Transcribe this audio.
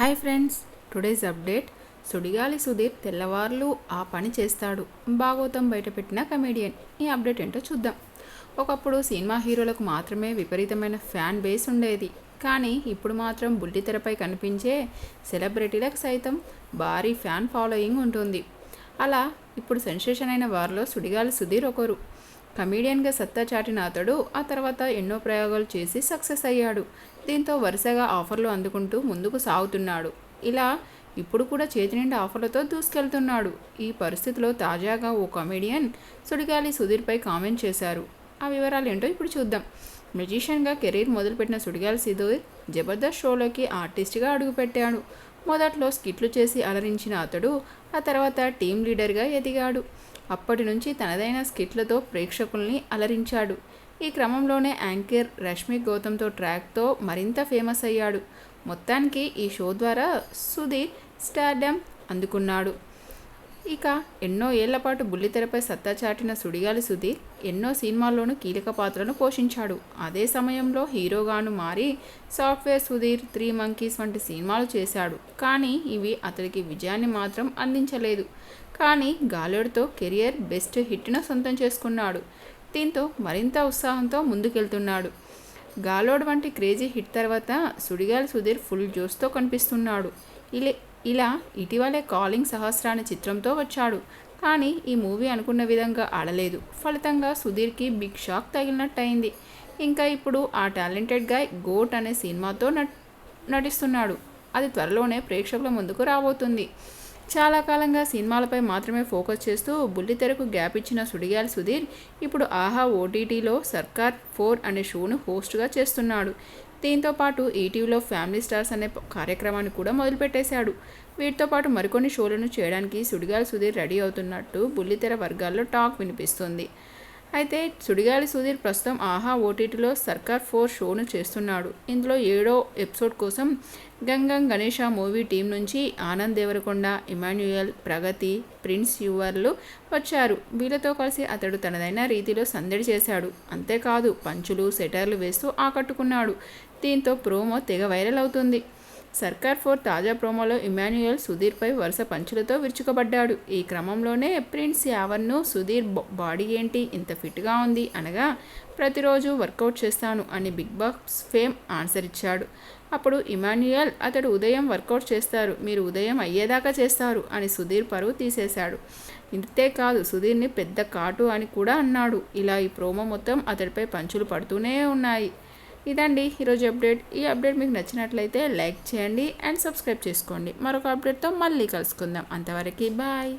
Hi friends today's update. Sudigali Sudheer తెల్లవార్లు ఆ పని చేస్తాడు. భాగవతం బయటపెట్టిన కమేడియన్. ఈ అప్డేట్ ఏంటో చూద్దాం. ఒకప్పుడు సినిమా హీరోలకు మాత్రమే విపరీతమైన ఫ్యాన్ బేస్ ఉండేది. కానీ ఇప్పుడు మాత్రం బుల్లితెరపై కనిపించే సెలబ్రిటీలకు సైతం భారీ ఫ్యాన్ ఫాలోయింగ్ ఉంటుంది. అలా ఇప్పుడు సెన్సేషన్ అయిన వారిలో సుడిగాలి సుధీర్ ఒకరు. కమీడియన్గా సత్తా చాటిన అతడు ఆ తర్వాత ఎన్నో ప్రయోగాలు చేసి సక్సెస్ అయ్యాడు. దీంతో వరుసగా ఆఫర్లు అందుకుంటూ ముందుకు సాగుతున్నాడు. ఇలా ఇప్పుడు కూడా చేతి నిండా ఆఫర్లతో దూసుకెళ్తున్నాడు. ఈ పరిస్థితిలో తాజాగా ఓ కమీడియన్ సుడిగాలి సుధీర్పై కామెంట్ చేశారు. ఆ వివరాలు ఏంటో ఇప్పుడు చూద్దాం. మ్యూజిషియన్గా కెరీర్ మొదలుపెట్టిన సుడిగాలి సుధీర్ జబర్దస్త్ షోలోకి ఆర్టిస్ట్గా అడుగుపెట్టాడు. మొదట్లో స్కిట్లు చేసి అలరించిన అతడు ఆ తర్వాత టీం లీడర్గా ఎదిగాడు. అప్పటి నుంచి తనదైన స్కిట్లతో ప్రేక్షకుల్ని అలరించాడు. ఈ క్రమంలోనే యాంకర్ రష్మి గౌతమ్తో ట్రాక్తో మరింత ఫేమస్ అయ్యాడు. మొత్తానికి ఈ షో ద్వారా సుధీర్ స్టార్డమ్ అందుకున్నాడు. ఇక ఎన్నో ఏళ్ళ పాటు బుల్లితెరపై సత్తా చాటిన సుడిగాలి సుధీర్ ఎన్నో సినిమాల్లోనూ కీలక పాత్రను పోషించాడు. అదే సమయంలో హీరోగాను మారి సాఫ్ట్వేర్ సుధీర్ త్రీ మంకీస్ వంటి సినిమాలు చేశాడు. కానీ ఇవి అతడికి విజయాన్ని మాత్రం అందించలేదు. కానీ గాలోడ్తో కెరియర్ బెస్ట్ హిట్ను సొంతం చేసుకున్నాడు. దీంతో మరింత ఉత్సాహంతో ముందుకెళ్తున్నాడు. గాలోడ్ వంటి క్రేజీ హిట్ తర్వాత సుడిగాలి సుధీర్ ఫుల్ జోస్తో కనిపిస్తున్నాడు. ఇలా ఇలా ఇటీవలే కాలింగ్ సహస్రాన్ని చిత్రంతో వచ్చాడు. కానీ ఈ మూవీ అనుకున్న విధంగా ఆడలేదు. ఫలితంగా సుధీర్కి బిగ్ షాక్ తగిలినట్టయింది. ఇంకా ఇప్పుడు ఆ టాలెంటెడ్ గాయ్ గోట్ అనే సినిమాతో నటిస్తున్నాడు. అది త్వరలోనే ప్రేక్షకుల ముందుకు రాబోతుంది. చాలా కాలంగా సినిమాలపై మాత్రమే ఫోకస్ చేస్తూ బుల్లితెరకు గ్యాప్ ఇచ్చిన సుడిగాలి సుధీర్ ఇప్పుడు ఆహా ఓటీటీలో సర్కార్ ఫోర్ అనే షోను హోస్ట్గా చేస్తున్నాడు. దీంతో పాటు ఈటీవీలో ఫ్యామిలీ స్టార్స్ అనే కార్యక్రమాన్ని కూడా మొదలుపెట్టేశాడు. వీటితో పాటు మరికొన్ని షోలను చేయడానికి సుడిగాలి సుధీర్ రెడీ అవుతున్నట్టు బుల్లితెర వర్గాల్లో టాక్ వినిపిస్తుంది. అయితే సుడిగాలి సుధీర్ ప్రస్తుతం ఆహా ఓటీటీలో సర్కార్ ఫోర్ షోను చేస్తున్నాడు. ఇందులో ఏడో ఎపిసోడ్ కోసం గంగం గణేష మూవీ టీం నుంచి ఆనంద్ దేవరకొండ ఇమాన్యుయల్ ప్రగతి ప్రిన్స్ యువర్లు వచ్చారు. వీళ్ళతో కలిసి అతడు తనదైన రీతిలో సందడి చేశాడు. అంతేకాదు పంచులు సెటర్లు వేస్తూ ఆకట్టుకున్నాడు. దీంతో ప్రోమో తెగ వైరల్ అవుతుంది. సర్కార్ ఫోర్ తాజా ప్రోమోలో ఇమాన్యుయల్ సుధీర్పై వరుస పంచులతో విరుచుకబడ్డాడు. ఈ క్రమంలోనే ప్రిన్స్ యావర్ను సుధీర్ బాడీ ఏంటి? ఇంత ఫిట్గా ఉంది అనగా ప్రతిరోజు వర్కౌట్ చేస్తాను అని బిగ్ బాస్ ఫేమ్ ఆన్సర్ ఇచ్చాడు. అప్పుడు ఇమాన్యుయల్ అతడు ఉదయం వర్కౌట్ చేస్తారు మీరు ఉదయం అయ్యేదాకా చేస్తారు అని సుధీర్ పరువు తీసేశాడు. ఇంతే కాదు సుధీర్ని పెద్ద కాటు అని కూడా అన్నాడు. ఇలా ఈ ప్రోమో మొత్తం అతడిపై పంచులు పడుతూనే ఉన్నాయి. ఇదండి ఈరోజు అప్డేట్. ఈ అప్డేట్ మీకు నచ్చినట్లయితే లైక్ చేయండి అండ్ సబ్స్క్రైబ్ చేసుకోండి. మరొక అప్డేట్తో మళ్ళీ కలుసుకుందాం. అంతవరకు బాయ్.